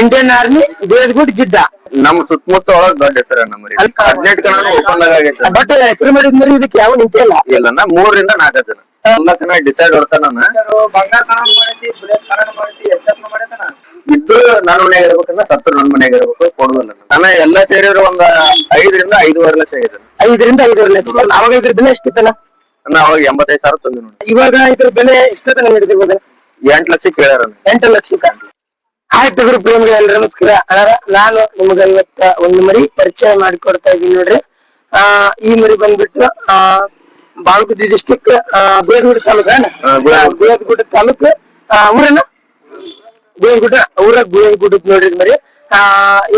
Indian army ಬೇದ್ಗುಡ್ ಗಿಡ್ಡ ನಮ್ ಸುತ್ತಮುತ್ತ ಒಳಗ್ ದೊಡ್ಡ ಹೆಸರ ನಮ್ಮರಿ ಹದಿನೆಂಟು ಕಣ ಓಪನ್ ಆಗೈತೆ. ಬಟ್ ಹೆಸರು ಮಾಡಿದ ಮರಿ ಇದಕ್ಕೆ ಯಾವ ನಿಂತಿಲ್ಲ ಇಲ್ಲ? ಮೂರರಿಂದ ನಾಲ್ಕು ಜನ. ಎಲ್ಲ ಕಣ ಡಿಸೈಡ್ ಹೊಡ್ತಾನ ಇದ್ದು ನನ್ನ ಮನೆಯಾಗ ಇರ್ಬೇಕಂದ್ರೆ ಸತ್ತು ನನ್ನ ಮನೆಯಾಗ ಇರ್ಬೇಕು ಕೊಡುದಿಲ್ಲ ನಾನು. ಎಲ್ಲ ಸೇರಿದ್ರೆ ಒಂದ್ ಐದರಿಂದ ಐದೂವರೆ ಲಕ್ಷ ಇದೆ. ಐದರಿಂದ ಐದೂವರೆ ಲಕ್ಷ. ಅವಾಗ ಇದ್ರ ಬೆಲೆ ಎಷ್ಟಿತ್ತಲ್ಲ ನಾ ಅವಾಗ ಎಂಬತ್ತೈದು ಸಾವಿರ ತಂದೆ ನೋಡಿ ಇವಾಗ ಇದ್ರ ಬೆಲೆ ಎಷ್ಟೊತ್ತನ ಹಿಡಿದಿರ್ಬೋದು ಎಂಟ್ ಲಕ್ಷ ಕೇಳ್ಯಾರ ಎಂಟು ಲಕ್ಷಕ್ಕ? ಆಯ್ತು ತಗೋರಿ ಪ್ರೇಮಿಗಳ ಎಲ್ರು ನಮಸ್ಕಾರ. ಅಣ್ಣ ನಾನು ನಿಮಗೆ ಇವತ್ತ ಒಂದು ಮರಿ ಪರಿಚಯ ಮಾಡಿಕೊಡ್ತಾ ಇದೀನಿ ನೋಡ್ರಿ. ಆ ಈ ಮರಿ ಬಂದ್ಬಿಟ್ಟು ಆ ಬಾಗಲಕೋಟೆ ಡಿಸ್ಟಿಕ್ ಬೇದಗುಡ್ಡ ತಾಲೂಕ ಹಾ, ತಾಲೂಕು. ಊರನ್ನ ಬೇದಗುಡ್ಡ ಊರ ಬೇದಗುಡ್ಡ ನೋಡ್ರಿ ಮರಿ. ಆ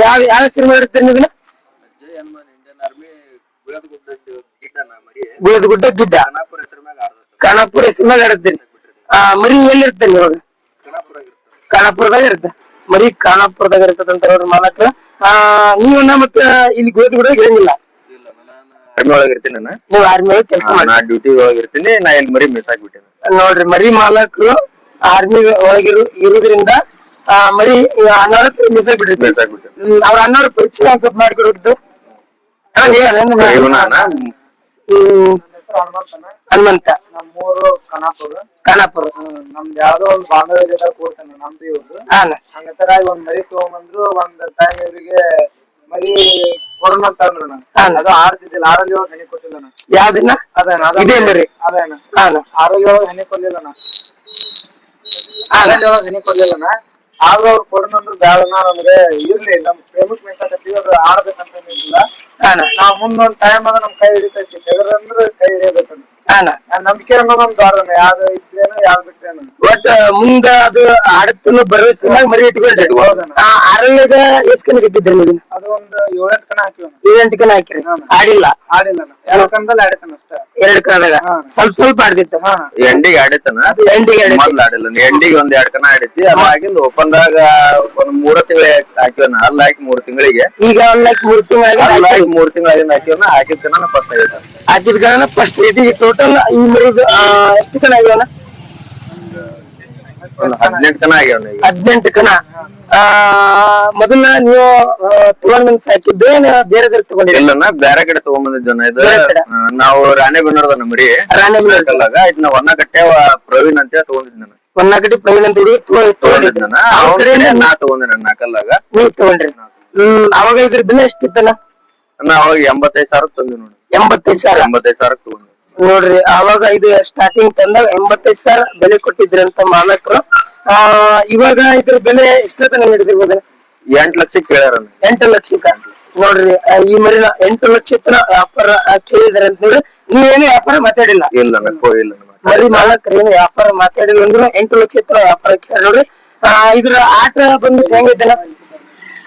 ಯಾವ ಯಾವ ಹೆಸರು ಮಾಡಿರ್ತೀರಿ ನೀವು ಬೇದಗುಡ್ಡ ಗಿಡ್ಡ. ಖಾನಾಪುರ ಹೆಸರು ಮ್ಯಾಗ ಆಡಿಸ್ತೀನಿ ಆ ಮರಿ ಎಲ್ಲಿ ಇರ್ತೇನೆ ಇವಾಗ ಖಾನಾಪುರದಾಗ ಇರುತ್ತೆ. ಮರಿ ಖಾನಾಪುರದಾಗ ಇರ್ತದಂತ ಅವ್ರ ಮಾಲಕ. ಆ ನೀವನ್ನ ಮತ್ತ ಇಲ್ಲಿ ಗೋಧಿ ಇರಂಗಿಲ್ಲ. ಆರ್ಮಿ ಒಳಗ್ ಇರ್ತೀನಿ ನಾನು. ನೀವು ಆರ್ಮಿ ಒಳಗ ಕೆಲಸ ಮಾಡಿ. ನಾ ಡ್ಯೂಟಿ ಒಳಗ ಇರ್ತೀನಿ ನಾ ಇಲ್ಲಿ ಮರಿ ಮಿಸ್ ಆಗ್ಬಿಟ್ಟೆ ನೋಡ್ರಿ ಮರಿ ಮಾಲಕರು ಆರ್ಮಿ ಒಳಗಿರು ಇರುವುದರಿಂದ ಆ ಮರಿ ಅನ್ನೋರ ಮಿಸ್ ಆಗ್ಬಿಟ್ಟಿರ್ತೀವಿ ಮಿಸ್ ಆಗ್ಬಿಟ್ಟೇನೆ ಅವ್ರ ಅನ್ನಾರ ಪರಿಚಯ ಸ್ವಲ್ಪ ಮಾಡಿಕೊಡುದು. ಹ್ಮ್. ಹನುಮಂತ. ನಮ್ಮೂರು ಖಾನಾಪುರ ಖಾನಾಪುರ ನಮ್ದು ಯಾವ್ದೋ ಒಂದು ಬಾಂಧವ್ಯ ಕೊಡ್ತಾನ ನಮ್ದು ಇವ್ರು ಹಂಗತರ ಒಂದ್ ಮರಿ ತಗೊಂಬಂದ್ರು ಒಂದ್ ಟೈಮ್ ಇವ್ರಿಗೆ ಮರಿ ಕೊಡೋಣ ಅಂತ ಅಂದ್ರು ನಾನು. ಅದು ಆಡ್ತಿದ್ದಿಲ್ಲ ಆರಲ್ಲಿ ಒಳಗ್ ಹನಿ ಕೊಟ್ಟಿಲ್ಲ ನಾನು ಯಾವ್ದನ್ನ? ಅದೇನ ಇದೇ ಮರಿ. ಅದೇನ ಆರಲ್ಲಿ ಒಳಗ್ ಹನಿ ಕೊಡ್ಲಿಲ್ಲ ನಾ ಆರಲ್ಲಿ ಒಳಗ್ ಹನಿ ಕೊಡ್ಲಿಲ್ಲ ನಾ ಆಗ ಅವ್ರು ಕೊಡೋಣಂದ್ರು ಅಂದ್ರೆ ನಮ್ಗೆ ಇರ್ಲಿ ನಮ್ ಪ್ರೇಮಕ್ ಮೆಚ್ಚಾಕತ್ತೀವಿ ಅದು ಆಡ್ಬೇಕಂತ ಏನಿಲ್ಲ. ನಾವ್ ಮುಂದೊಂದ್ ಟೈಮ್ ಅದ ನಮ್ ಕೈ ಹಿಡಿತೈತಿ ತೆಗದಂದ್ರ ಕೈ ಹಿಡಿಯಬೇಕಂತ. ನಂಬಿಕೆ ಅನ್ನೋದೊಂದು ದಾರನ ಯಾವ್ದು ಇದ್ರೇನು ಯಾವ್ದು ಬಿಟ್ರೇನು. ಒಟ್ಟ ಮುಂದ ಅದು ಆಡತ್ತನ್ನು ಬರೋ ಮ್ಯಾಗ ಮರಿ ಇಟ್ಕೊಂಡ್ರಿ. ಆ ಅರಣ್ಯದ ಎಷ್ಟ್ ಕಣ ಕಟ್ಟಿದ್ರಿ ನೀವು? ಅದು ಒಂದು ಏಳೆಂಟು ಕಣ ಹಾಕಿವ ಏಳೆಂಟು ಕಣ ಹಾಕಿರಿ? ಆಡಿಲ್ಲ? ಆಡಿಲ್ಲ. ಎರಡು ಕಣದಲ್ಲಿ ಆಡಿತಾನ ಅಷ್ಟ. ಎರಡು ಕಣದಾಗ ಸ್ವಲ್ಪ ಸ್ವಲ್ಪ ಆಡ್ದಿತ್ತು? ಹಾ ಎಂಡಿಗೆ ಆಡಿತನ ಎಂಡಿಗೆ ಮೊದಲು ಆಡಿಲ್ಲ. ಎಂಡಿಗೆ ಒಂದ್ ಎರಡ್ ಕಣ ಆಡಿತಿ ಓಪನ್ ಓಪನ್ದಾಗ ಒಂದ್ ಮೂರ ತಿಂಗಳ ಹಾಕಿವನ ಅಲ್ಲ ಹಾಕಿ ಮೂರ್ ತಿಂಗಳಿಗೆ. ಈಗ ಒಂದ್ ನಾಲ್ಕು ಮೂರು ತಿಂಗಳ ಅಲ್ಲ ಹಾಕಿ ಮೂರ್ ತಿಂಗಳಿಂದ ಹಾಕಿವನ ಹಾಕಿದ ಕಣ ಫಸ್ಟ್ ಆಗೈತ ಹಾಕಿದ ಕಣ ಫಸ್ಟ್ ಟೋಟಲ್ ಈ ಮರಿಗೆ ಎಷ್ಟು ಕಣ ಆಗ್ಯಾವನ ಹದಿನೆಂಟು ಕಣ ಆಗ್ಯಾವನ ಹದಿನೆಂಟು ಕಣ ಮೊದಲ ನೀವು ತಗೊಂಡ್ ಸಾಕಿದ್ದು ಏನ್? ಬೇರೆ ಬೇರೆ ತಗೊಂಡಿ ಇಲ್ಲನ ಬೇರೆ ಕಡೆ ಜನ ಇದು. ಕಡೆ? ನಾವು ರಾಣೆಬೆನ್ನೂರದ ನಮ್ರಿ ರಾಣೆಬೆನ್ನೂರು. ಕಲ್ಲಾಗ ಇದನ್ನ ಪ್ರವೀಣ್ ಅಂತ ತಗೊಂಡಿದ್ ನಾನು. ಹೊನ್ನಾಗಡಿ ಪ್ರವೀಣ್ ಅಂತ ಹುಡುಗಿ ತಗೊಂಡಿದ್ ತಗೊಂಡಿದ್ದ. ಕಡೆ ನಾ ತಗೊಂಡಿನ ನಾಕಲ್ಲಾಗ ನೀವು ತಗೊಂಡ್ರಿ. ಹ್ಮ್ ಅವಾಗ ಇದ್ರ ಬೆಲೆ ಎಷ್ಟಿತ್ತಲ್ಲ ನಾ ಅವಾಗ ಎಂಬತ್ತೈದು ಸಾವಿರ ತಂದಿ ನೋಡಿ. ಎಂಬತ್ತೈದು ಸಾವಿರ. ಎಂಬತ್ತೈದು ಸಾವಿರ ತಗೊಂಡಿ ನೋಡ್ರಿ ಅವಾಗ ಇದು ಸ್ಟಾರ್ಟಿಂಗ್ ತಂದಾಗ ಎಂಬತ್ತೈದು ಸಾವಿರ ಬೆಲೆ ಕೊಟ್ಟಿದ್ರಿ ಅಂತ ಮಾಲಕರು. ಆ ಇವಾಗ ಇದ್ರ ಬೆಲೆ ಎಷ್ಟೊತ್ತನ ಹಿಡಿದಿರ್ಬೋದು ಎಂಟ್ ಲಕ್ಷಕ್ಕೆ ಕೇಳ್ಯಾರ ಎಂಟು ಲಕ್ಷಕ್ಕ? ನೋಡ್ರಿ ಆ, ಈ ಮರಿನ ಎಂಟು ಲಕ್ಷಕ್ಕ ವ್ಯಾಪಾರ ಕೇಳಿದಾರೆ ಅಂತ ಹೇಳಿ ನೀವೇನು ವ್ಯಾಪಾರ ಮಾತಾಡಿಲ್ಲ? ಇಲ್ಲ ಇಲ್ಲ ಬರೀ. ಮರಿ ಮಾಲಕರು ಏನು ವ್ಯಾಪಾರ ಮಾತಾಡಿಲ್ಲ ಅಂದ್ರೆ ಎಂಟು ಲಕ್ಷ ಹತ್ರ ವ್ಯಾಪಾರ ಕೇಳಿ ನೋಡ್ರಿ. ಆ, ಇದ್ರ ಆಟ ಬಂದು ಹೆಂಗೈತಲ್ಲ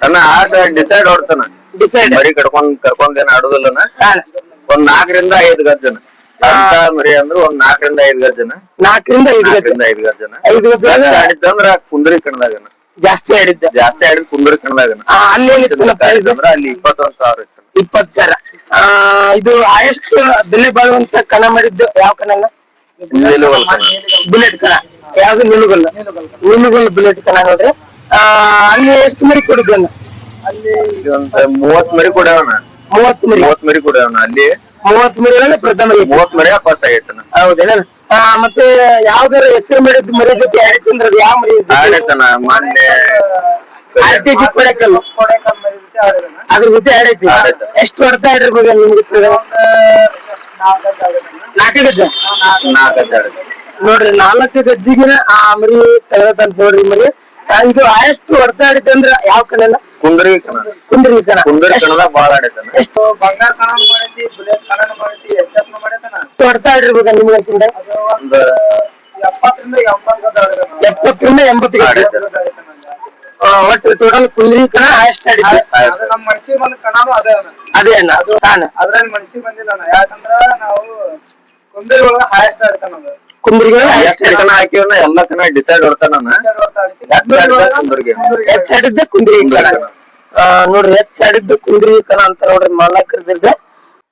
ಅಣ್ಣ ಆಟ ಡಿಸೈಡ್ ಹೊಡ್ತಾನ. ಡಿಸೈಡ್ ಮರಿ ಕಡ್ಕೊಂಡ್ ಕರ್ಕೊಂಡ್ ಏನ್ ಆಡುದಿಲ್ಲನ ಒಂದ್ ನಾಲ್ಕರಿಂದ ಐದ್ ಗಜ್ಜನ ಅಂತ ಮರಿ ಅಂದ್ರ ಒಂದ್ ನಾಲ್ಕರಿಂದ ಐದ್ ಗಜ್ಜನ ನಾಲ್ಕರಿಂದ ಐದು ಗಜ ನಾಲ್ಕರಿಂದ ಐದ್ ಗಜ್ಜನ ಐದು ಗಜ ಆಡಿದ್ದಂದ್ರ ಕುಂದ್ರಿ ಕಣದಾಗನ ಜಾಸ್ತಿ ಆಡಿದ್ದ. ಜಾಸ್ತಿ ಆಡಿದ್ ಕುಂದ್ರಿ ಕಣದಾಗನ ಪ್ರೈಸ್? ಅಂದ್ರ ಅಲ್ಲಿ ಇಪ್ಪತ್ತೊಂದ್ ಸಾವಿರ ಇತ್ತು. ಇಪ್ಪತ್ ಸಾವಿರ. ಆ, ಇದು ಹೈಯೆಸ್ಟ್ ಬೆಲೆ ಬಾಳುವಂತ ಕಣ ಮಾಡಿದ್ದು ಯಾವ ಕಣನ. ಬುಲೆಟ್ ಕಣ. ಯಾವ್ದು ನಿಲುಗಲ್ಲ ನಿಲುಗಲ್ಲ ಬುಲೆಟ್ ಕಣ ನೋಡ್ರಿ. ಆ, ಅಲ್ಲಿ ಎಷ್ಟು ಮರಿ ಕೊಡಿದ್ವನ್ನ ಅಲ್ಲಿ ಮೂವತ್ ಮರಿ ಕೊಡ್ಯಾವನ ಮೂವತ್ ಮರಿ. ಮೂವತ್ ಮರಿ ಕೊಡ್ಯಾವನ ಅಲ್ಲಿ. ಮೂವತ್ ಪ್ರಥಮಲಿ ಒಳಗೆ ಪ್ರಥಮ. ಮೂವತ್ ಮರಿ ಫಸ್ಟ್ ಆಗೈತೆ ಹೌದೇನ ಮತ್ತೆ ಯಾವ್ದಾರ ಹೆಸರು ಮಾಡಿದ್ ಮರಿ ಜೊತೆ ಅದು ಯಾವ ಮರಿ ಆಡೈತನ ಮೊನ್ನೆ ಆರ್ಟಿ ಜಿ ಕೊಡಕಲ್ಲ. ಅದ್ರ ಜೊತೆ ಆಡೈತಿ. ಎಷ್ಟು ಹೊಡ್ತಾ ಆಡಿರ್ಬೋದು ನಿಮ್ಗೆ ನಾಲ್ಕು ಆಡಿದಾನ ನಾಲ್ಕು ಗಜ್ಜ. ನೋಡ್ರಿ ನಾಲ್ಕು ಗಜ್ಜಿಗೆ ಆ ಮರಿ ತಗೋತಾನ ನೋಡ್ರಿ ಮರಿ. ಇದು ಹೈಯೆಸ್ಟ್ ಹೊಡ್ತಾ ಆಡಿತಂದ್ರ ಯಾವ ಕಣನ ಕುಂದ್ರಿ ಕುಂದ್ರಿ ಕಣ. ಕುಂದ್ರಿ ಕಣದಾಗ ಬಾಳ ಆಡೈತನ ಎಷ್ಟು ಬಂಗಾರ ಕಣ ಮಾಡೈತಿ ಬುಲೆಟ್ ಕಣ ಮಾಡೈತಿ ಎಚ್ ಎಫ್ ಮಾಡೈತನ ಹೊಡ್ತಾ ಆಡಿರ್ಬೇಕು ನಿಮ್ಗೆ ಅನ್ಸಿಂದ? ಒಂದು ಎಪ್ಪತ್ತರಿಂದ ಎಂಬತ್ತು ಎಪ್ಪತ್ತರಿಂದ ಎಂಬತ್ತು ಒಟ್ಟು ಟೋಟಲ್ ಕುಂದ್ರಿ ಕಣ ಹೈಯೆಸ್ಟ್ ಆಡಿದ್ದು. ಅದು ನಮ್ಮ ಮನ್ಸಿಗೆ ಬಂದ ಕಣನು ಅದೇ ಅದೇ ಅಣ್ಣ ಹಾನ ಅದ್ರಲ್ಲಿ ಮನ್ಸಿಗೆ ಬಂದಿಲ್ಲ ಅಣ್ಣ. ಯಾಕಂದ್ರ ನಾವು ಕುಂದರಿ ಒಳಗ ಹಾಯಸ್ಟ್ ಆಡ್ತಾನ ಅದು ಕಣ ಹಾಕಿವನ ಎಲ್ಲಾ ಕಣ ಡಿಸೈಡ್ ಹೊಡ್ತಾನ ಕುಂದ್ರಿಗೆ ಹೆಚ್ಚ್ ಆಡಿದ್ದ ಕುಂದ್ರಿ ನೋಡ್ರಿ ಹೆಚ್ಚ್ ಆಡಿದ್ದು ಕುಂದ್ರಿ ಕಣ ಅಂತ ನೋಡ್ರಿ ಮಾಲಕರದಿರ್ದ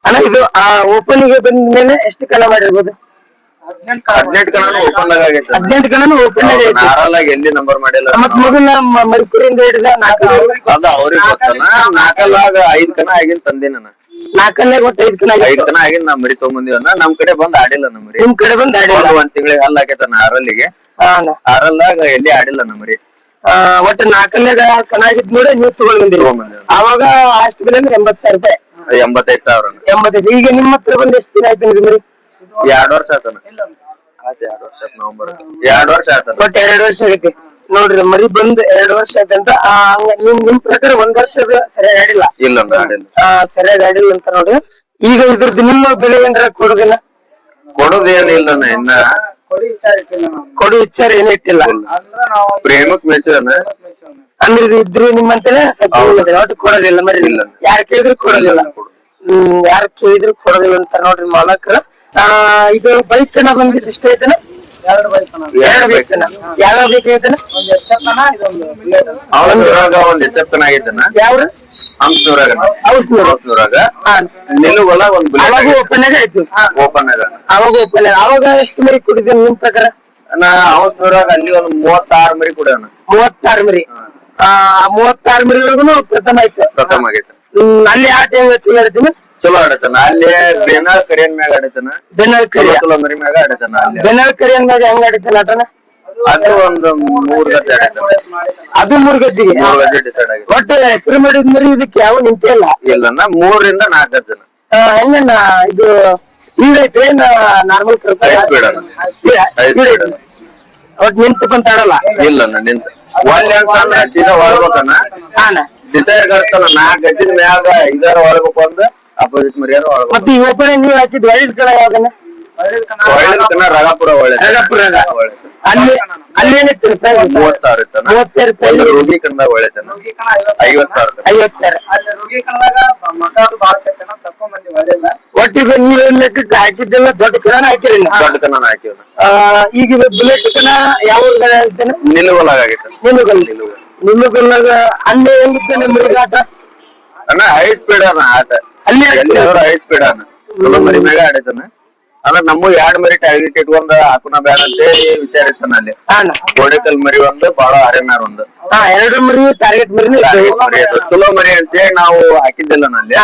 ಅಣ್ಣ ಇದು ಆ ಓಪನ್ಗೆ ಬಂದ ಮೇಲೆ ಎಷ್ಟು ಕಣ ಮಾಡಿರ್ಬೋದು? ಹದಿನೆಂಟು ಕಣ ಓಪನ್ ಆಗೈತೆ ಹದಿನೆಂಟು ಕಣನು ಓಪನ್ ಆಗಿ ಐತಿ ನಾರಲ್ ಎಲ್ಲಿ ನಂಬರ್ ಮಾಡಿಲ್ಲ? ಮತ್ ಮೊದಲ ಮ- ಮರಿಕುರಿಯಿಂದ ಹಿಡಿದ ನಾಲ್ಕು ಅದ ಅವ್ರಿಗೆ ಗೊತ್ತಲ್ಲ. ನಾಲ್ಕಲ್ಲಾಗ ಐದ್ ಕಣ ಆಗಿನ ತಂದೆ ನಾನು. ನಾಲ್ಕನೇ ಒಟ್ಟು ಐದ್ ಕಣ ಐದ್ ಆಗಿತ್ತು ಆಗಿನ ನಾ ಮರಿ ತಗೊಂಬಂದಿವನ್ನ. ನಮ್ ಕಡೆ ಬಂದ್ ಆಡಿಲ್ಲ ನಮ್ಮ ಮರಿ ನಿಮ್ ಕಡೆ ಬಂದ್ ಆಡಿಲ್ಲ? ಒಂದ್ ತಿಂಗಳಿಗೆ ಹಲ್ಲ ಹಾಕೈತನ ಆರಲ್ಲಿಗೆ. ಹಾನ ಆರಲ್ಲಾಗ ಎಲ್ಲಿ ಆಡಿಲ್ಲ ನಮ್ಮ ಮರಿ ಒಟ್ಟು ನಾಲ್ಕನೇ ಕಣ ಆಗಿದ್ ನೋಡಿ ನೀವು ತಗೊಂಡ್ ಬಂದಿರಿ ತಗೊಂಬಂದಿವಿ ಅವಾಗ ಅಷ್ಟು ಬೆಲೆ ಅಂದ್ರೆ ಎಂಬತ್ ಸಾವಿರ ರೂಪಾಯಿ. ಎಂಬತ್ತೈದ್ ಸಾವಿರ ಎಂಬತ್ತೈದು. ಈಗ ನಿಮ್ಮ ಹತ್ರ ಬಂದ್ ಎಷ್ಟು ದಿನ ಆಯ್ತು ನಿಮ್ಗೆ ಎರಡ್ ವರ್ಷ ಆತನ. ಎರಡ್ ವರ್ಷ ಆಯ್ತು ನವೆಂಬರ್ ಎರಡ್ ವರ್ಷ ಆತನ. ಒಟ್ಟು ಎರಡು ವರ್ಷ ಆಗೈತಿ. ನೋಡ್ರಿ ಮರಿ ಬಂದ್ ಎರಡ್ ವರ್ಷ ಆಯ್ತಂತ ಆ, ಹಂಗ ನಿಮ್ ನಿಮ್ ಪ್ರಕಾರ ಒಂದ್ ವರ್ಷ ಸರಿಯಾಗಿ ಆಡಿಲ್ಲ ಇಲ್ಲ ಆ, ಸರಿಯಾಗಿ ಆಡಿಲ್ಲ ಅಂತ ನೋಡ್ರಿ. ಈಗ ಇದ್ರದ್ದು ನಿಮ್ಮ ಬೆಲೆ ಏನ್ರ ಕೊಡುದಿಲ್ಲ? ಕೊಡೋದೇನಿಲ್ಲ ಇನ್ನ ಕೊಡಿ ವಿಚಾರ ಏನ್ ಇಟ್ಟಿಲ್ಲ? ಪ್ರೇಮಕ್ ಮೆಸೇಜ್ ಅಂದ್ರೆ ಇದು ಇದ್ರು ನಿಮ್ಮಂತೆನೆ ಉಳಿದಿದೆ. ಒಟ್ಟು ಕೊಡೋದಿಲ್ಲ ಮರಿ. ಇಲ್ಲ. ಯಾರು ಕೇಳಿದ್ರು ಕೊಡೋದಿಲ್ಲ. ಹ್ಮ್ ಯಾರು ಕೇಳಿದ್ರು ಕೊಡೋದಿಲ್ಲ ಅಂತ ನೋಡ್ರಿ ಮಾಲಕ್ರ. ಆ ಇದು ಬೈಕ್ ಬಂದಿದ್ದು ಇಷ್ಟ ಐತನ ಎರಡು ಯಾವ ಬೈಕ್ ಐತನ ಒಂದ್ ಇದೊಂದು ಅವನೂರಾಗ ಒಂದ್ ಹಂಸನೂರಾಗ ಹೌಸ್ನೂರು ಹಂಸನೂರಾಗ ನಿಲುಗಲ ಒಂದ್ ಅವಾಗ ಓಪನ್ ಆಗಿ ಆಯ್ತು. ಓಪನ್ ಅದ ಅವಾಗ ಓಪನ್ ಅವಾಗ ಎಷ್ಟು ಮರಿ ಕುಡಿದೀನಿ ನಿಮ್ ಪ್ರಕಾರ? ನಾ ಹಂಸನೂರಾಗ ಅಲ್ಲಿ ಒಂದ್ ಮೂವತ್ತಾರು ಮರಿ ಕುಡಿಯೋಣ ಮೂವತ್ತಾರು ಮರಿ. ಆ ಮೂವತ್ತಾರು ಪ್ರಥಮ ಆಯ್ತು. ಪ್ರಥಮ ಆಗೈತೆ. ಅಲ್ಲಿ ಯಾವ ಟೈಮ್ ಹಚ್ಚಿ ಹೇಳ್ತೀನಿ. ಚಲೋ ಆಡತನ. ಅಲ್ಲಿ ಬೇನಾಳ್ ಕರಿಯನ್ ಮ್ಯಾಗ ಆಡತನ? ಬೆನಲ್ ಕರಿ ಚಲೋ ಚಲೋ ಮರಿ ಮ್ಯಾಗ ಆಡತನ ಅಲ್ಲಿ? ಬೆನ್ನಲ್ ಕರಿಯನ್ ಮ್ಯಾಗ ಹೆಂಗ್ ಆಡಿತಾನ ಆಟನ? ಅದು ಒಂದು ಮೂರ್ ಗಂಟೆ ಆಡತನ. ಅದು ಮೂರ್ ಗಜ್ಜಿಗೆ. ಮೂರ್ ಗಂಟೆ ಡಿಸೈಡ್ ಆಗಿದೆ. ಒಟ್ಟು ಹೆಸರು ಮಾಡಿದ ಮರಿ ಇದಕ್ಕೆ ಯಾವ ನಿಂತೆ ಇಲ್ಲ. ಇಲ್ಲನ ಮೂರರಿಂದ ನಾಲ್ಕು ಜನ ಆ, ಹೆಂಗಣ್ಣ ಇದು ಸ್ಪೀಡ್ ಐತೆ ನಾರ್ಮಲ್ High speed ಅಣ್ಣ. High speed. ನಿಂತು ಕುಂತ ಆಡಲ್ಲ? ಇಲ್ಲನ ನಿಂತ. ಒಳ್ಳೆ ಅಂತಂದ್ರ ಸೀದಾ ಒಳಬೇಕನ್ನ ಹಾನ. ಡಿಸೈಡ್ ಕರ್ತನ ನಾಲ್ಕು ಗಜ್ಜಿನ ಮ್ಯಾಗ ಇದಾರ ಒಳಬೇಕು ಅಂದ. ಅಪೋಸಿಟ್ ಮರಿಯಾರು ಒಳಬೇಕು ಮತ್ತೆ ಈ ಓಪನ್ ನೀವು ಹಾಕಿದ್ ಒಳ್ಳೆ ರಗಾಪುರ ಒಳ್ಳೆ. ಅಲ್ಲಿ ಪ್ರೈಸ್ ಮೂವತ್ ಸಾವಿರ ಇತ್ತನ ಮೂವತ್ ಸಾವಿರ ಒಂದು ರೋಗಿ ಕಂಡ ಒಳ್ಳೆತನ ಐವತ್ ಸಾವಿರ. ರೂಪಾಯಿ. ಐವತ್ ಸಾವಿರ. ಅಲ್ಲಿ ರುಗಿ ಕನ್ನಡಾಗ ಮಠ ಅದು ಬಾಳ ಕೈತನ ತಕೊಂಡ್ ಬಂದಿ ಒಳ್ಳೆಲ್ಲ ಒಟ್ಟಿಗೆ ನೀವು ಲೆಕ್ಕಕ್ಕೆ ಹಾಕಿದ್ದೆಲ್ಲ ದೊಡ್ಡ ಕಣ ಹಾಕಿರಿ ನೀವು. ದೊಡ್ಡ ಹಾಕಿವ ಆ, ಈಗ ಬುಲೆಟ್ ಕಣ ಯಾವ ಹೇಳ್ತೇನೆ ನಿಲುವಲಾಗ ನಿಲುಗಲ್ ನಿಲುಗಲ್ ನಿಮಗಲ್ಲಾಗ ಅಲ್ಲಿ ಹೆಂಗಿದ್ದಾನೆ ಮೃಗಾಟ ಅಣ್ಣ ಹೈ ಸ್ಪೀಡ್ ಅಣ್ಣ ಆಟ. ಅಲ್ಲಿ ಎಲ್ಲಿ ಅವ್ರ ಹೈ ಸ್ಪೀಡ್ ಅಣ್ಣ ಚಲೋ ಮರಿ ಮ್ಯಾಗ ಆಡೈತನ ಅಂದ್ರ ನಮ್ಮೂ ಎರಡ್ ಮರಿ ಟಾರ್ಗೆಟ್ ಇಟ್ಕೊಂಡ ಹಾಕೋಣ ಬೇಡ ಅಂತೇಳಿ ವಿಚಾರ ಇರ್ತಾನ ಅಲ್ಲಿ. ಆ ಗೋಡೆಕಲ್ ಮರಿ ಒಂದು ಬಾಳ ಅರೆನಾರ್ ಒಂದು. ಹಾ ಎರಡು ಮರಿ ಟಾರ್ಗೆಟ್ ಮರಿ ಅದು ಚಲೋ ಮರಿ ಅಂತೇಳಿ ನಾವು ಹಾಕಿದ್ದಿಲ್ಲ ನಲ್ಲಿ.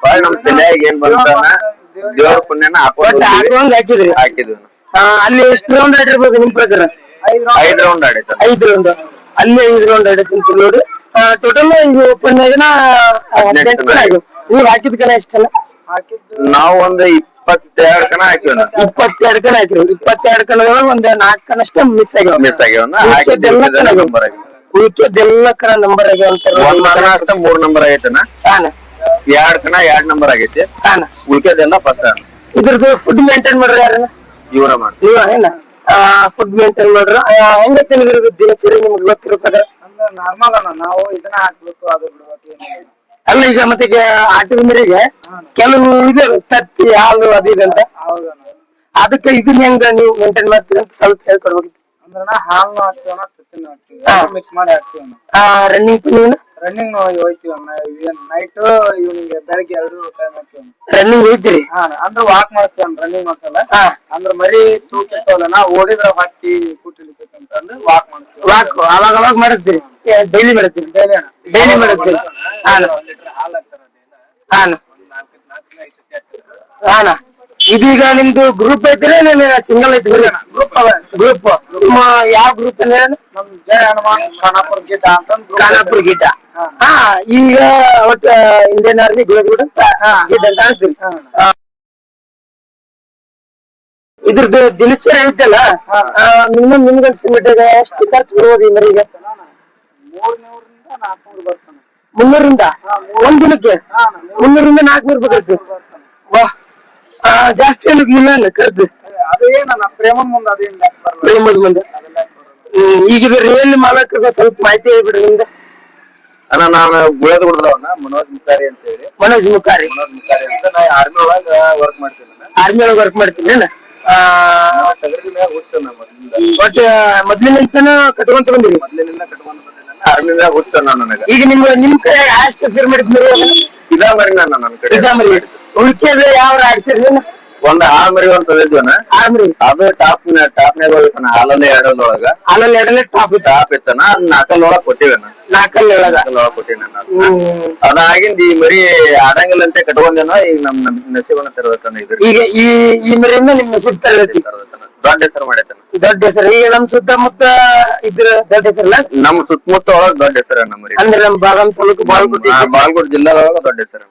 ಬಾಳ ನಮ್ ತಲೆಯಾಗ ಏನ್ ಬಂತಾನ ದೇವ್ರ ಪುಣ್ಯನ ಹಾಕೊಂಡ್ ಒಟ್ಟು ಹಾಕಿದ್ರಿ? ಹಾಕಿದ್ವಿ. ಆ, ಅಲ್ಲಿ ಎಷ್ಟು ರೌಂಡ್ ಆಡಿರ್ಬೇಕು ನಿಮ್ ಪ್ರಕಾರ? ಐದು ರೌಂಡ್ ಆಡೈತ ಐದ್ ರೌಂಡ್ ಅಲ್ಲಿ ಐದು ರೌಂಡ್ ಆಡಿರ್ತೀನಿ ನೋಡಿ. ಟೋಟಲ್ ಆಗಿನ ಹದಿನೆಂಟು ನೀವು ಹಾಕಿದ ಕಣ ಎಷ್ಟಲ್ಲ? ನಾವ್ ಒಂದ್ ಇಪ್ಪತ್ತೆರಡ್ ಕಣ ಹಾಕಿವ ಇಪ್ಪತ್ತೆರಡು ಕಣ ಹಾಕಿರಿ. ಇಪ್ಪತ್ತೆರಡು ಕಣ ಒಂದ್ ನಾಲ್ಕು ಕಣ ಅಷ್ಟೇ ಮಿಸ್ ಆಗ್ಯಾವ. ಮಿಸ್ ಆಗ್ಯಾವನ? ಕಣ ಹಾಕಿದ್ದೆಲ್ಲ ಆಗ್ಯಾವ. ನಂಬರ್ ಆಗಿ ಕಣ ನಂಬರ್ ಆಗ್ಯಾವ ಅಂತ ಒಂದ್ ಕಣ ಅಷ್ಟೇ ಮೂರ್ ನಂಬರ್ ಆಗೈತನ? ಹಾನ ಎರಡ್ ಕಣ ಎರಡ್ ನಂಬರ್ ಆಗೈತಿ. ಹಾನ ಉಳ್ಕೆದೆಲ್ಲ ಫಸ್ಟ್ ಇದ್ರದ್ದು ಫುಡ್ ಮೇಂಟೈನ್ ಮಾಡ್ರಿ ಯಾರನ್ನ ಇವರ ಮಾಡಿ ನೀವ ಏನ? ಫುಡ್ ಮೇಂಟೈನ್ ಮಾಡ್ರ. ಹೆಂಗೈತೆ ನಿಮ್ಗೆ ದಿನಚರಿ ನಿಮ್ಗೆ ಗೊತ್ತಿರೋ ಪ್ರಕಾರ ನಾರ್ಮಲ್ ಅಣ್ಣ ನಾವು ಇದನ್ನ ಹಾಕ್ಬೇಕು ಅದು ಬಿಡ್ಬೇಕು ಅಲ್ಲ ಈಗ ಮತ್ತೆ ಈಗ ಆಟದ ಮೇರೆಗೆ ಕೆಲವು ಇದೆ ತತ್ತಿ ಹಾಲು ಅದು ಇದೆ ಅಂತ. ಅದಕ್ಕೆ ಇದನ್ನ ಹೆಂಗ ನೀವು ಮೇಂಟೈನ್ ಮಾಡ್ತೀರಿ ಅಂತ ಸ್ವಲ್ಪ ಹೇಳ್ಕೊಡ್ಬೇಕು. ಅಂದ್ರೆ ಹಾಲು ತತ್ತಿನೂ ಹಾಕ್ತೀವಿ. ಮಿಕ್ಸ್ ಮಾಡಿ ಹಾಕ್ತೀವಿ ರನ್ನಿಂಗ್ ನೀವು ರನ್ನಿಂಗ್ ಹೋಯ್ತೀವಣ್ಣ ಇದೇನ್ ನೈಟ್ ಇವ್ನಿಂಗ್ ಬೆಳಗ್ಗೆ ಎರಡು ಟೈಮ್ ಹೋಗ್ತೀವಿ ರನ್ನಿಂಗ್ ಹೋಗ್ತೀರಿ ಹಾ ಅಣ್ಣ. ಅಂದ್ರೆ ವಾಕ್ ಮಾಡ್ತೀವಿ ರನ್ನಿಂಗ್ ಮಾಡ್ಸಲ್ಲ ಹಾ. ಅಂದ್ರೆ ಮರಿ ತೂಕ ಇರ್ತಾವಲ್ಲ ನಾ ಓಡಿದ್ರೆ ಹೊಟ್ಟಿ ಕೂಟಿಲಿಕ್ಕೆ ಅಂತಂದು ವಾಕ್ ಮಾಡ್ತೀವಿ. ವಾಕ್ ಅವಾಗ ಅವಾಗ ಮಾಡಿಸ್ತೀರಿ? ಡೈಲಿ ಮಾಡಿಸ್ತೀರಿ? ಡೈಲಿ ಅಣ್ಣ. ಡೈಲಿ ಮಾಡಿಸ್ತೀರಿ ಹಾನ ಇದೀಗ ನಿಮ್ದು ಗ್ರೂಪ್ ಐತ್ರಿ ಸಿಂಗಲ್ ಐತಿ ಗ್ರೂಪ್ ಗ್ರೂಪ್ ನಿಮ್ಮ ಯಾವ ಗ್ರೂಪ್ ಅಂದ್ರೆ ನಮ್ ಜಯ ಹನುಮಾನ್ ಖಾನಾಪುರ್ ಗೀತಾ ಅಂತಂದು ಖಾನಾಪುರ್ ಖಾನಾಪುರ ಗೀಟ ಹಾ ಈಗ ಒಟ್ಟ ಇಂಡಿಯನ್ ಆರ್ಮಿ ಗಿಡ ಅಂತ ಕಾಣಿಸ್ತೀರಿ ಆ, ಇದ್ರದ್ದು ದಿನಚರಿ ಐತಲ್ಲ ಮಿನಿಮಮ್ ನಿಮ್ಗೆ ಅನ್ಸಿಬಿಟ್ಟಿದೆ ಎಷ್ಟು ಖರ್ಚು ಬರ್ಬೋದು ಈ ಮರಿಗೆ? ಮುನ್ನೂರಿಂದ? ಒಂದ್ ದಿನಕ್ಕೆ? ಮುನ್ನೂರಿಂದ ನಾಲ್ಕುನೂರು ಖರ್ಚು. ವಾಹ್. ಜಾಸ್ತಿ ಅಲ್ಲ ಖರ್ಚು? ಪ್ರೇಮದ ಮುಂದೆ ಈಗ ರಿಯಲ್ ಮಾಲಕರಿಗೆ ಸ್ವಲ್ಪ ಮಾಹಿತಿ ಹೇಳ್ಬಿಡ್ರಿ ನಿಮ್ಗೆ. ಅಣ್ಣ ನಾನು ಗುಳದ ಗುಡ್ದವನ್ನ ಮನೋಜ್ ಮುಖಾರಿ ಅಂತ ಹೇಳಿ. ಮನೋಜ್ ಮುಖಾರಿ ಮನೋಜ್ ಮುಖಾರಿ ಅಂತ. ನಾ ಆರ್ಮಿ ಒಳಗ ವರ್ಕ್ ಮಾಡ್ತೀನಿ ಆರ್ಮಿ ಒಳಗ ವರ್ಕ್ ಮಾಡ್ತೀನಿ ತಗರಿ ಮ್ಯಾಗ ಹುಟ್ಟು ನಾ ಮೊದ್ಲಿಂದ. ಒಟ್ಟು ಮೊದ್ಲಿನಿಂದನೂ ಕಟ್ಕೊಂತ ಬಂದಿರಿ? ಮೊದ್ಲಿನಿಂದ ಕಟ್ಕೊಂಡು ಬಂದಿದ್ದಾನೆ ಆರ್ಮಿ ಮ್ಯಾಗ ಹುಟ್ಟು ನಾನು ನನಗ. ಈಗ ನಿಮ್ ನಿಮ್ ಕಡೆ ಆಸ್ಟ್ ಸೇರ್ ಮಾಡಿದ್ಮೇಲೆ ಇದಾ ಮರಿ ನಾನು ನನ್ನ ಕಡೆ. ಇದ ಮರಿ ಉಳ್ಕೆದ ಯಾವ ಆಡ್ಸಿರಿ ಒಂದ್ ಆ ಮರಿ ಒಂದ್ ತಂದಿದ್ವನ ಆಮ್ರಿ ಅದು ಟಾಪ್ ಟಾಪ್ನಾಗ ಹೋಗಿತ್ತನ ಹಾಲಲ್ಲಿ ಎರಡೊಳಗ ಅಲ್ಲಲ್ಲಿ ಎಡಲೆ ಟಾಪ್ ಇತ್ತು. ಟಾಪ್ ಇತ್ತನ ಅದ್ ನಾಕಲ್ ಒಳಗ್ ಕೊಟ್ಟಿವನ ನಾಕಲ್ ಒಳಗ. ಒಳಗ್ ಕೊಟ್ಟಿನ ಅದಾಗಿಂದ ಈ ಮರಿ ಆಡಂಗಿಲ್ಲ ಅಂತ ಕಟ್ಕೊಂಡೇನೋ ಈಗ ನಮ್ ನಮ್ ನಸೀಬನ ತರಬೇಕನ ಇದ್ರ ಈಗ ಈ ಈ ಮರಿಯಿಂದ ನಿಮ್ ನಸೀಬ್ ತರಬೇಕು. ದೊಡ್ಡ ಹೆಸರು ಮಾಡೈತನ ದೊಡ್ಡ ಹೆಸರು. ಈಗ ನಮ್ ಸುತ್ತಮುತ್ತ ಇದ್ರ ದೊಡ್ಡ ಹೆಸರಲ್ಲ? ನಮ್ ಸುತ್ತಮುತ್ತ ಒಳಗ್ ದೊಡ್ಡ ಹೆಸರ ನಮ್ಮ ಮರಿ. ಅಂದ್ರೆ ನಮ್ ಬಾಗಲ್ ತಾಲೂಕು ಬಾಳ್ಗುಡಿ ಆ, ಬಾಗಲಕೋಟೆ ಜಿಲ್ಲಾದೊಳಗ ದೊಡ್ಡ ಹೆಸರು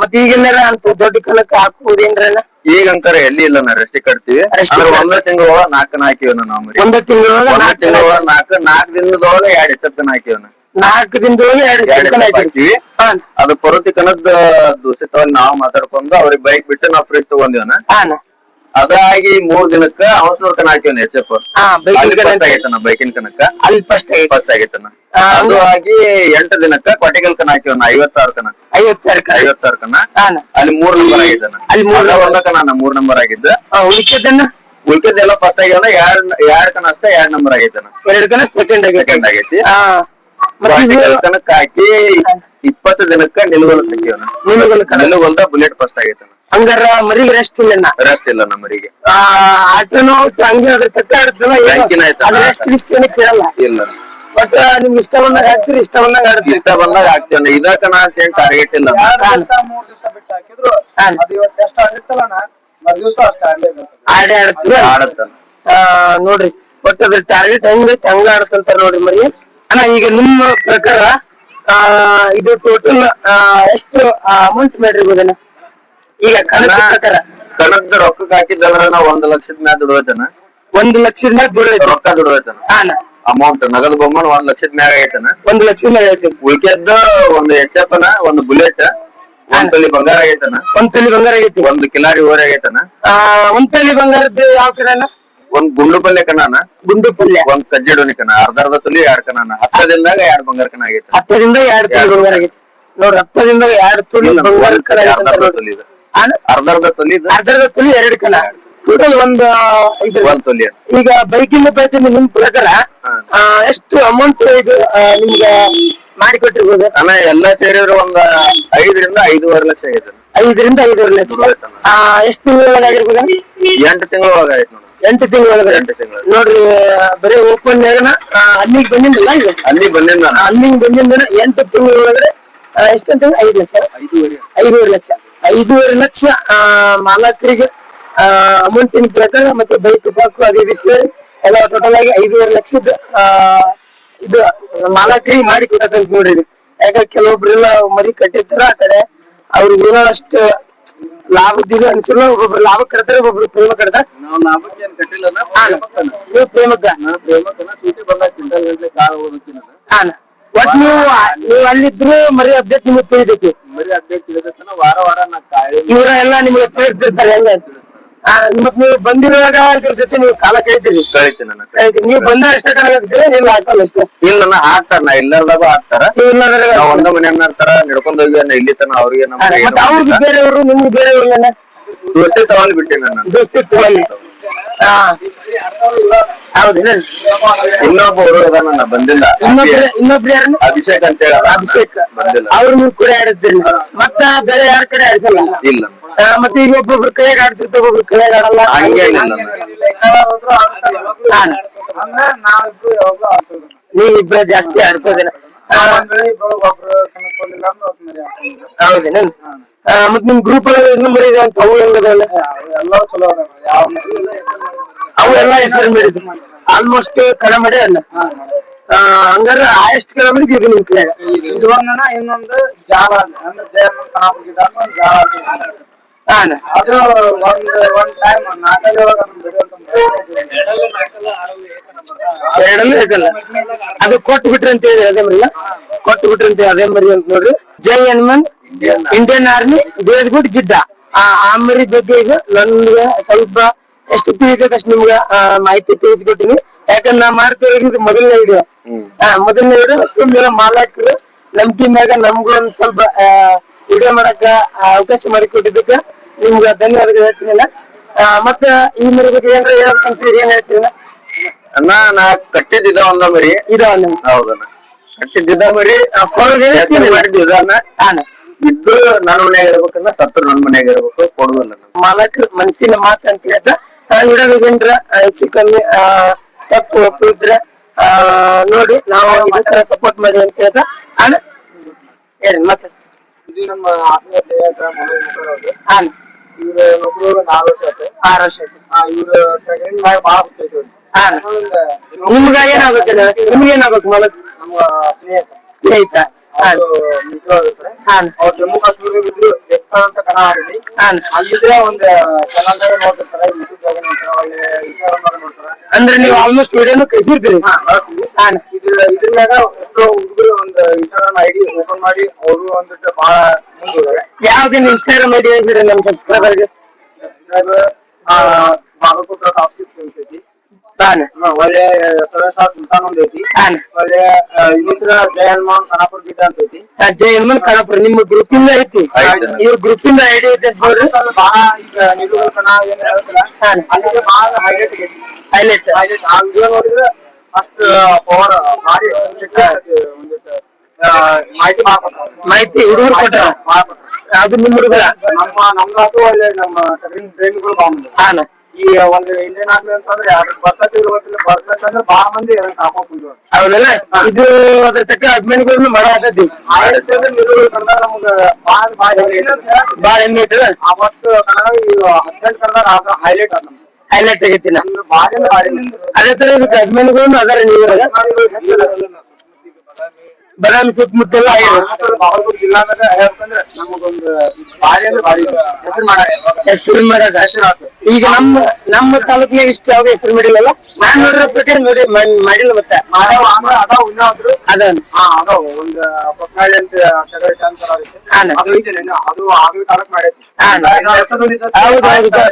ಮತ್ತೆ ಈಗೆಲ್ಲ ಅಂತ ದೊಡ್ಡ ಕಲಕ್ ಹಾಕುವುದೇನ್ರಲ್ಲ ಈಗ ಅಂಕರ ಎಲ್ಲಿ ಇಲ್ಲ ನಾ ರೆಸ್ಟ್ ಕಟ್ತೀವಿ. ಒಂದ ಅಂದ್ರೆ ಕಟ್- ಒಂದೇ ತಿಂಗಳ ನಾಲ್ಕನ ಹಾಕಿವ ನಾವು ಒಂದ ತಿಂಗಳೊಳಗ ನಾಲ್ಕು ತಿಂಗಳ ನಾಲ್ಕು ನಾಕ್ ದಿನದೊಳಗೆ ಎರಡ್ ಎಚ್ಚತ್ತನ ಹಾಕಿವನ ನಾಲ್ಕು ದಿನದೊಳಗೆ ಎರಡು ಎಚ್ಚಪ್ಪ ಹಾಕಿವಿ. ಅದು ಪರುತಿ ಕನದ ದೂಷಿತವಾಗಿ ನಾವ್ ಮಾತಾಡ್ಕೊಂಡು ಅವ್ರಿಗೆ ಬೈಕ್ ಬಿಟ್ಟು ನಾವ್ ಫ್ರಿಜ್ ತಗೊಂಡಿವನ ಅದಾಗಿ ಮೂರ್ ದಿನಕ್ಕ ಔಷಧ ಕನ ಹಾಕಿವನ ಎಚ್ ಬೈಕಿನ ಫಸ್ಟ್ ಆಗೈತನ ಬೈಕಿನ ಕನಕ? ಅಲ್ಲಿ ಫಸ್ಟ್ ಫಸ್ಟ್ ಆಗೈತನ. ಅದು ಆಗಿ ಎಂಟು ದಿನಕ್ಕ ಕೊಟ್ಟಿಗೆಲ್ ಕನ ಹಾಕಿವನ ಐವತ್ ಸಾವಿರ ಕನ ಐವತ್ ಸಾವಿರ ಐವತ್ ಸಾವಿರ ಕನ ಅಲ್ಲಿ ಮೂರ್ ನಂಬರ್ ಆಗಿದ್ದಾನ. ಅಲ್ಲಿ ಮೂರ್ ನಂಬರ್ ನಾನು ಮೂರ್ ನಂಬರ್ ಆಗಿದ್ದ. ಉಳಿಕೆದನ್ನ ಉಳ್ಕಿದ್ದೆಲ್ಲ ಫಸ್ಟ್ ಆಗ್ಯಾವ ಎರಡ್ ಎರಡ್ ಕನ ಅಷ್ಟೇ ಎರಡ್ ನಂಬರ್ ಆಗೈತನ ಎರಡ್ ಕನ ಸೆಕೆಂಡ್ ಸೆಕೆಂಡ್ ಆಗೈತಿ. ಕನಕ್ ಹಾಕಿ ಇಪ್ಪತ್ತು ದಿನಕ್ಕ ನಿಲುಗಲ್ ಸಿಕ್ಕಿವನ. ನಿಲುಗಲ್ ಕನ. ನಿಲುಗಲ್ದ ಬುಲೆಟ್ ಫಸ್ಟ್ ಆಗೈತನ. ಹಂಗಾರ ಮರಿಗೆ ರೆಸ್ಟ್ ಇಲ್ಲ ರೆಸ್ಟ್ ಇಲ್ಲ ನಮ್ಮರಿಗೆ ಆ ಆಟನೋ ಹಂಗೆ ಅದ್ರ ತಕ್ಕ ಆಡ್ತಲ್ಲ ರೆಸ್ಟ್ ಇಷ್ಟ ಏನು ಕೇಳಲ್ಲ. ಇಲ್ಲ. ಬಟ್ ನಿಮ್ ಇಷ್ಟ ಬಂದಾಗ ಹಾಕ್ತೀರಿ ಇಷ್ಟ ಬಂದಾಗ ಆಡ್ತೀರಿ. ಇಷ್ಟ ಬಂದಾಗ ಹಾಕ್ತೇನೆ. ಇದಕ್ಕನ ಅಂತ ಏನ್ ಟಾರ್ಗೆಟ್ ಇಲ್ಲ. ಮೂರ್ ದಿವಸ ಬಿಟ್ಟು ಹಾಕಿದ್ರು ಇವತ್ತು ಎಷ್ಟು ಆಡಿರ್ತಲ್ಲ ಮರು ದಿವಸ ಅಷ್ಟ ಆಡೇ ಆಡತ್ತ ಆಡತ್ತನ ಆ, ನೋಡ್ರಿ. ಬಟ್ ಅದ್ರ ಟಾರ್ಗೆಟ್ ಹೆಂಗೈತೆ ಹಂಗ ಆಡ್ತಂತ ನೋಡ್ರಿ ಮರಿ. ಅಣ್ಣ ಈಗ ನಿಮ್ಮ ಪ್ರಕಾರ ಆ ಇದು ಟೋಟಲ್ ಎಷ್ಟು ಅಮೌಂಟ್ ಮಾಡಿರ್ಬೋದಣ್ಣ? ಈಗ ಕಣದ ಪ್ರಕಾರ ಕಣದ ರೊಕ್ಕಕ್ಕೆ ಹಾಕಿದಂದ್ರ ನಾವ್ ಒಂದ್ ಲಕ್ಷದ ಮ್ಯಾಲ ದುಡ್ಕೋತನ ಒಂದ್ ಲಕ್ಷದ ಮ್ಯಾಲ ದುಡಿಯೋ ರೊಕ್ಕ ದುಡ್ಕೋತನ ಹಾನ ಅಮೌಂಟ್ ನಗದು ಬೊಮ್ಮನ್ ಒಂದ್ ಲಕ್ಷದ ಮ್ಯಾಗ ಐತನ ಒಂದ್ ಲಕ್ಷದ ಮ್ಯಾಗ ಐತಿ ಉಳ್ಕೆದ್ದ ಒಂದು ಎಚ್ಚಪ್ಪನ ಒಂದು ಬುಲೆಟ್ ಒಂದ್ ತೊಲಿ ಬಂಗಾರ ಆಗೈತನ? ಒಂದ್ ತೊಲಿ ಬಂಗಾರ ಆಗೈತಿ. ಒಂದ್ ಕಿಲಾರಿ ಓರೆ ಆಗೈತನ? ಒಂದ್ ತೊಲಿ ಬಂಗಾರದ್ದು ಯಾವ ಕಡೆನ ಒಂದ್ ಗುಂಡು ಪಲ್ಲೆ ಕನಾನ ಗುಂಡು ಪಲ್ಯ. ಒಂದ್ ಕಜ್ಜಿಡೋನಿ ಕಣ? ಅರ್ಧ ಅರ್ಧ ತೊಲಿ ಎರಡ್ ಕನಾನ ಹತ್ತದಿಂದಾಗ ಎರಡ್ ಬಂಗಾರ ಕಣ ಆಗೈತಿ. ಹತ್ತರಿಂದ ಎರಡ್ ತೊಲಿ ಬಂಗಾರ ಆಗೈತಿ. ನೋಡ್ರಿ ಹತ್ತರಿಂದ ಎರಡ್ ತೊಲಿ ಬಂಗಾರ ಕಣ ಅರ್ಧ ಅರ್ಧ ತೊಲಿ ಇದು. ಅರ್ಧ ತೊಲಿ ಅರ್ಧರ್ಧ ತೊಲಿ ಎರಡು ಕಲ. ಟೋಟಲ್ ಒಂದು ಇದ್ರ ಒಂದ್ ತೊಲಿ ಈಗ ಬೈಕಿಂದ ನಿಮ್ ಪ್ರಕಾರ. ಆ, ಎಷ್ಟು ಅಮೌಂಟ್ ಇದು ಆ, ನಿಮ್ಗೆ ಮಾಡಿಕೊಟ್ಟಿರ್ಬೋದು? ಅಣ್ಣ ಎಲ್ಲಾ ಸೇರಿದ್ರೆ ಒಂದ್ ಐದರಿಂದ ಐದೂವರೆ ಲಕ್ಷ ಆಗಿದೆ. ಐದರಿಂದ ಐದೂವರೆ ಲಕ್ಷ. ಆ, ಎಷ್ಟು ತಿಂಗಳಾಗಿರ್ಬೋದು ಎಂಟು ತಿಂಗಳ ಒಳಗ ಆಯ್ತು ನೋಡು. ಎಂಟು ತಿಂಗಳ ಎಂಟು ತಿಂಗಳು ನೋಡ್ರಿ ಬರೀ ಓಪನ್ ಅಲ್ಲಿಗೆ ಬಂದಿಂದಲ್ಲ ಈಗ ಅಲ್ಲಿ ಬಂದಿಂದ ಅಲ್ಲಿಗೆ ಬಂದಿಂದ ಎಂಟು ತಿಂಗಳೊಳಗಡೆ ಎಷ್ಟಂತ ಐದು ಲಕ್ಷ ಐದೂವರೆ. ಐದೂವರೆ ಲಕ್ಷ. ಐದೂವರೆ ಲಕ್ಷ ಆ, ಅಮೌಂಟ್ ಇನ್ ಪ್ರಕಾರ ಮತ್ತೆ ಬೈಕ್ ಪಾಕು ಅದೇ ಸೇರಿ ಎಲ್ಲ ಟೋಟಲ್ ಆಗಿ ಐದೂವರೆ ಲಕ್ಷದ ಇದು ಮಾಲಕರಿಗೆ ಮಾಡಿ ಕೊಡಕಂತ ನೋಡ್ರಿ ಯಾಕಂದ್ರೆ ಯಾಕ ಕೆಲವೊಬ್ರೆಲ್ಲ ಮರಿ ಕಟ್ಟಿರ್ತಾರ ಆ ಕಡೆ ಅವ್ರಿಗೆ ಏನೋ ಅಷ್ಟು ಲಾಭದಿಲ್ಲ ಅನ್ಸಿಲ್ಲ ಒಬ್ಬೊಬ್ರು ಲಾಭ ಕಟ್ತಾರೆ ಒಬ್ಬೊಬ್ರು ಪ್ರೇಮ ಕಟ್ತಾರೆ. ನಾವು ಲಾಭಕ್ಕೆ ಏನ್ ಕಟ್ಟಿಲ್ಲ ನೀವು ಪ್ರೇಮಕ್ಕ. ಪ್ರೇಮಕ್ಕ. ಸೂಟಿ ಬಂದಾಗ ಕ್ವಿಂಟಲ್ ಗಂಟೆ ಕಾಳು ಒಟ್ ನೀವು ನೀವು ಅಲ್ಲಿದ್ರು ಮರಿ ಅಪ್ಡೇಟ್ ನಿಮಗೆ ತಿಳಿದೈತಿ. ಮರಿ ಅಪ್ಡೇಟ್ ವಾರ ವಾರ ನಾ ಕಾಯಿ ಇವರ ಎಲ್ಲ ನಿಮಗೆ ತಿಳಿಸ್ತಿರ್ತಾರೆ ಹೆಂಗ ಮತ್ ನೀವು ಬಂದಿರುವಾಗ ಇದ್ರ ಜೊತೆ ನೀವು ಕಾಲ ಕಳಿತೀರಿ. ಕಳಿತೀನಿ ಆಯ್ತು, ನೀವು ಬಂದ ಅಷ್ಟೇ ಕಾಲ ಹಾಕ್ತೀರಿ ನೀವು ಹಾಕಲ್ಲ ಅಷ್ಟೇ. ಇಲ್ಲ ನಾ ಹಾಕ್ತಾರ ನಾ ಇಲ್ಲದಾಗ ಹಾಕ್ತಾರ. ನೀವು ಒಂದ ಮನೆ ಅನ್ನರ್ತಾರ ನಡ್ಕೊಂಡ್ ಹೋಗಿ ನಾ ಇಲ್ಲಿ ತನ ಅವ್ರಿಗೆ ಬೇರೆಯವ್ರು ನಮ್ಗೆ ಅವ್ರಿಗೆ ಬೇರೆಯವರು ನಿಮ್ಗೆ ಬೇರೆಯವ್ರಿಗೆ ದೋಸ್ತಿ ತಗೊಂಡ್ ಬಿಟ್ಟಿನಿ ನಾನು. ದೋಸ್ತಿ ತಗೊಳ್ಳಿ ಹಾ. ಹೌದು ಇನ್ನೊಬ್ಬ ಹುಡುಗ ಬಂದಿಲ್ಲ. ಇನ್ನೊಬ್ರು ಇನ್ನೊಬ್ರು ಯಾರನ್ನ? ಅಭಿಷೇಕ್ ಅಂತ ಹೇಳ ಅಭಿಷೇಕ್. ಬಂದಿಲ್ಲ. ಅವ್ರು ನೀವು ಕೂಡ ಆಡಿಸ್ತೀರಿ ಮತ್ತ ಬೇರೆ ಯಾರ ಕಡೆ ಆಡಿಸಲ್ಲ ಇಲ್ಲ. ಮತ್ತೆ ಈಗ ಒಬ್ಬೊಬ್ರು ಕೈಯಾಗ ಆಡ್ತಿರ್ತಾರೆ ಒಬ್ಬೊಬ್ರು ಕೈಯಾಗ ಆಡಲ್ಲ? ಹಂಗೆ ನೀವಿಬ್ರ ಜಾಸ್ತಿ ಆಡ್ಸೋದಿಲ್ಲ. ಹೌದೇನ ಮತ್ ನಿಮ್ ಗ್ರೂಪ್ ಒಳಗೆ ಮರಿ ಇದೆ ಅಂತ ಅವು ಹೆಂಗದಲ್ಲ ಎಲ್ಲರೂ ಚಲೋ ಅದಾವ. ಅವು ಎಲ್ಲ ಹೆಸರು ಮಾಡಿದ್ರು ಆಲ್ಮೋಸ್ಟ್ ಕಡಿಮೆ ಅಲ್ಲ ಆ, ಹಂಗಾರ ಆಯಸ್ಟ್ ಕಡಿಮೆ ಇದು ನಿಮ್ ಕೈಯಾಗ ಇದು ಒಂದನ ಇನ್ನೊಂದು ಜಾಲ ಅದ. ಅಂದ್ರೆ ಕಣಾಪುರ ಗಿಡ ಜಾಲ. ಹಾಂ. ಅದು ಒಂದು ಒಂದು ಟೈಮ್ ನಾಲ್ಕಲ್ಲಿ ಎರಡಲ್ಲೂ ಅದು ಕೊಟ್ಟು ಬಿಟ್ರಿ ಅಂತ ಹೇಳಿ ಅದೇ ಮರಿಲ್ಲ ಕೊಟ್ಟು ಬಿಟ್ರಿ ಅಂತ ಅದೇ ಮರಿ ಅಂತ ನೋಡ್ರಿ. ಜೈ ಹನುಮನ್ ಇಂಡಿಯನ್ ಆರ್ಮಿ ದೇವ್ಗುಡ್ ಗಿಡ್ಡ. ಆ ಆ ಮರಿ ಬಗ್ಗೆ ಈಗ ನನ್ಗೆ ಸ್ವಲ್ಪ ಎಷ್ಟು ತಿಳಿತೈತೆ ಅಷ್ಟು ನಿಮ್ಗೆ ಮಾಹಿತಿ ತಿಳಿಸ್ಕೊಟ್ಟಿನಿ ಯಾಕಂದ್ರೆ ನಾ ಮಾಡ್ತಾ ಮೊದಲನೇ ಹಾ ಮೊದಲನೇ ವಿಡಿಯೋ ಸುಮ್ಮನೆ ಮಾಲಾಕರು ಟೀಮ್ ಮ್ಯಾಗ ನಮ್ಗೂ ಒಂದ್ ಸ್ವಲ್ಪ ವಿಡಿಯೋ ಮಾಡಕ ಆ, ಅವಕಾಶ ಮಾಡಿಕೊಟ್ಟಿದ್ದಕ್ಕೆ ನಿಮ್ಗೆ ಧನ್ಯವಾದಗಳು ಹೇಳ್ತೀನಿ. ಮತ್ತ ಈ ಮರಿ ಬಗ್ಗೆ ಏನಾರ ಹೇಳ್ಬೇಕಂತೀರಿ? ಏನ್ ಹೇಳ್ತೀರಿ? ಅಣ್ಣ ನಾ ಕಟ್ಟಿದ್ದ ಒಂದ ಮರಿ. ಇದು ಒಂದು ಹೌದಣ್ಣ. ಕಟ್ಟಿದ್ದ ಮರಿ ಹಾನ ಇದ್ದು ನನ್ನ ಮನ್ಯಾಗ ಇರ್ಬೇಕಂದ್ರ ಸತ್ತು ನನ್ನ ಮನ್ಯಾಗ ಇರ್ಬೇಕು ಕೊಡುವಲ್ಲ ಮಾಲಕ್ ಮನಸ್ಸಿನ ಮಾತು ಅಂತ ಹೇಳ್ದ ಹೆಚ್ಚು ಕಮ್ಮಿ ಆ, ತಪ್ಪು ಒಪ್ಪು ಇದ್ರ ಆ, ನೋಡಿ ನಾವು ಇದ್ರ ಸಪೋರ್ಟ್ ಮಾಡಿ ಅಂತ ಹೇಳ್ದ ಅಣ್ಣ. ಹೇಳಿ ಮತ್ತೆ. ಇದು ನಮ್ಮ ಆತ್ಮೀಯ ಹಾ ಮನೋಜ್ ಮುಖರ್ ಅವ್ರು. ಅಣ್ಣ. ಇವ್ರ ಒಬ್ರು ಒಂದು ಆರು ವರ್ಷ ಆಯ್ತು ಆರು ವರ್ಷ ಆಯ್ತು ಆ, ಇವ್ರ ಟ್ರೈನಿಂಗ್ ಮಾಡಿ ಭಾಳ ಗೊತ್ತೈತಿ ಅಣ್ಣ ನಿಮ್ಗ ಏನಾಗುತ್ತೆ ನಿಮ್ಗೆ ಏನಾಗುತ್ತೆ ನಮ್ಮ ಸ್ನೇಹಿತ. ಸ್ನೇಹಿತ. ಅವ್ರು ಜಮ್ಮು ಕಾಶ್ಮೀರ ಇದ್ರು ಅಂತ ಅಲ್ಲಿದ್ರೆ ಒಂದ್ ನೋಡ್ತಿರ್ತಾರೆ ಯೂಟ್ಯೂಬ್ ಒಳ್ಳೆ ನೋಡ್ತಾರೆ. ಅಂದ್ರೆ ನೀವು ಆಲ್ಮೋಸ್ಟ್ ವಿಡಿಯೋನು ಕಳಿಸಿರ್ತೀರಿ. ಅಣ್ಣ ಇದ್ರ ಇದ್ರ ಮ್ಯಾಗ ಎಷ್ಟೋ ಹುಡುಗರು ಒಂದು ಇನ್ಸ್ಟಾಗ್ರಾಮ್ ಐಡಿ ಓಪನ್ ಮಾಡಿ ಅವರು ಒಂದಿಟ್ಟು ಬಹಳ ಮುಂದುವರೆ ಯಾವ್ದಿನ ಇನ್ಸ್ಟಾಗ್ರಾಮ್ ಐಡಿ ನಮ್ ಸಬ್ಸ್ಕ್ರೈಬರ್ಗೆ ಬಾಗಲಕೋಟ ಒಳ್ಳೆ ಸರಸ ಸುಲ್ತಾನ್ ಒಂದ್ ಐತಿ. ಅಣ್ಣ ಒಳ್ಳೆ ಇನ್ನಿತರ ಜಯ ಹನುಮಾನ್ ಖಾನಾಪುರ ಗೀತ ಅಂತ ಐತಿ. ಜೈ ಹನುಮನ್ ಖಾನಾಪುರ ನಿಮ್ಮ ಗ್ರೂಪ್ ಇಂದ ಐತಿ. ಇವ್ರ ಗ್ರೂಪ್ ಇಂದ ಐಡಿ ಐತಿ ಅಂತ ನೋಡ್ರಿ ಅದು ಬಹಳ ಈಗ ನಿಲುಗಲ್ ಕಣ ಏನ್ ಹೇಳ್ತಿಲ್ಲ ಹಾ. ಅಲ್ಲಿಗೆ ಬಹಳ ಹೈಲೈಟ್ ಹೈಲೈಟ್ ಆ ವಿಡಿಯೋ ನೋಡಿದ್ರೆ ಅಷ್ಟು ಪವರ್ ಭಾರಿ ಒಂದಿಟ್ಟು ಮಾಹಿತಿ ಮಾಹಿತಿ ಹುಡುಗರು ಕೊಟ್ಟ. ಅದು ನಿಮ್ಮ ಹುಡುಗರ? ನಮ್ಮ ನಮ್ಗಾತು ಒಳ್ಳೆ ನಮ್ಮ ಟಗರಿನ ಪ್ರೇಮಿಗಳು ಬಾಂಬ ಹಾನ ಈ ಒಂದು ಇಂಡಿಯನ್ ಆರ್ಮಿ ಅಂತಂದ್ರೆ ಬರ್ತಕ್ಕೆ ಇರುವತ್ತಿಲ್ಲ ಬರ್ಬೇಕಂದ್ರೆ ಬಹಳ ಮಂದಿ ಅದನ್ನ ಕಾಪಾಡ್ ಕುಂದ್ರು ಹೌದಲ್ಲ ಇದು ಅದ್ರ ತಕ್ಕ ಅಭಿಮಾನಿಗಳನ್ನು ಮಾಡ ಆಸತಿ ಆಡಳಿತ ಅಂದ್ರೆ ನಿಲುಗಲ್ ಕನ್ನಡ ನಮ್ಗ ಬಹಳ ಐತೆ. ಬಾಳ ಹೆಮ್ಮೆ ಐತದ ಅವತ್ತು ಕನ್ನಡ ಹದಿನೆಂಟು ಕನ್ನಡ ಹೈಲೈಟ್ ಅದ. ಹೈಲೈಟ್ ಆಗೈತಿ ನಮ್ ಅದೇ ತರ ಇದಕ್ಕೆ ಅದರ ಅದಾರ ನೀವು ಬದಾಮಿ ಸುತ್ತಮುತ್ತೆಲ್ಲ ಹೆಸರು ಮಾಡ ಹೆಸರು ಮಾಡದ ಈಗ ನಮ್ಮ ನಮ್ಮ ತಾಲೂಕಿನ ಇಷ್ಟ ಯಾವ್ದು ಹೆಸರು ಮಾಡಿಲ್ಲಲ್ಲ? ನಾನ್ ನೋಡಿರೋ ಪ್ರಕಾರ ನೋಡಿ ಮಾಡ್- ಮಾಡಿಲ್ಲ ಮತ್ತೆ.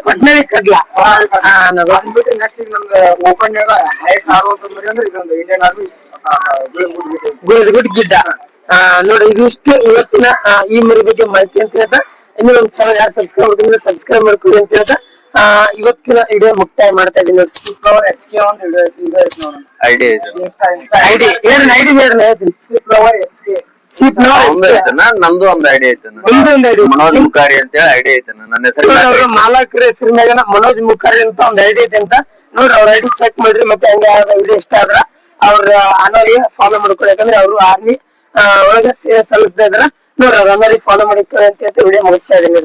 ಪಟ್ನಲ್ಲಿ ಕಡ್ಲ. ಗುಡ್ ಗುಡ್ ಗಿಡ್ಡ ನೋಡಿ ಇದಿಷ್ಟು ಇವತ್ತಿನ ಈ ಮರಿ ಬಗ್ಗೆ ಮಾಹಿತಿ ಅಂತ ಹೇಳ್ತಾ ಇನ್ನು ನಮ್ಮ ಚಾನಲ್ ಯಾರು ಸಬ್ಸ್ಕ್ರೈಬ್ ಮಾಡಿದ್ರೆ ಸಬ್ಸ್ಕ್ರೈಬ್ ಮಾಡ್ಕೊಳ್ಳಿ ಅಂತ ಹೇಳ್ತಾ ಆ, ಇವತ್ತಿನ ವಿಡಿಯೋ ಮುಕ್ತಾಯ ಮಾಡ್ತಾ ಇದೀನಿ ನೋಡಿ ಫ್ಲವರ್ ಎಚ್ ಕೆ ಅಂತ ವಿಡಿಯೋ ಐತಿ ನೋಡೋಣ ಐಡಿಯಾ ಐಡಿ ಏನ್ ಐಡಿ ಹೇಳ್ರಿ ಹೇಳ್ತೀನಿ. ಫ್ಲವರ್ ಎಚ್ ಕೆ ನಮ್ದು ಒಂದ್ ಐಡಿ ಐತಿ ಒಂದು ಐಡಿ ಮನೋಜ್ ಮುಖಾರಿ ಅಂತ ಹೇಳಿ ಐಡಿಯಾ ಐತನ ನನ್ನ ಹೆಸರು ಮಾಲಕರ ಹೆಸರಿನಾಗ ಮನೋಜ್ ಮುಖಾರಿ ಅಂತ ಒಂದ್ ಐಡಿ ಐತೆ ಅಂತ. ನೋಡ್ರಿ ಅವ್ರ ಐಡಿ ಚೆಕ್ ಮಾಡ್ರಿ ಮತ್ತೆ ಹಂಗ ವಿಡಿಯೋ ಇಷ್ಟ ಆದ್ರ ಅವ್ರ ಅನೋಲಿ ಫಾಲೋ ಮಾಡ್ಕೊಳ್ಳಿ. ಯಾಕಂದ್ರೆ ಅವರು ಆರ್ಮಿ ಒಳಗೆ ಸಲ್ಲಿಸ್ತಾ ಇದ್ರ. ನೋಡ್ರಿ ಅವ್ರ ಅನೋಲಿ ಫಾಲೋ ಮಾಡಿಕೊಳ್ಳಿ ಅಂತ ವಿಡಿಯೋ ಮುಗಿಸ್ತಾ ಇದೀನಿ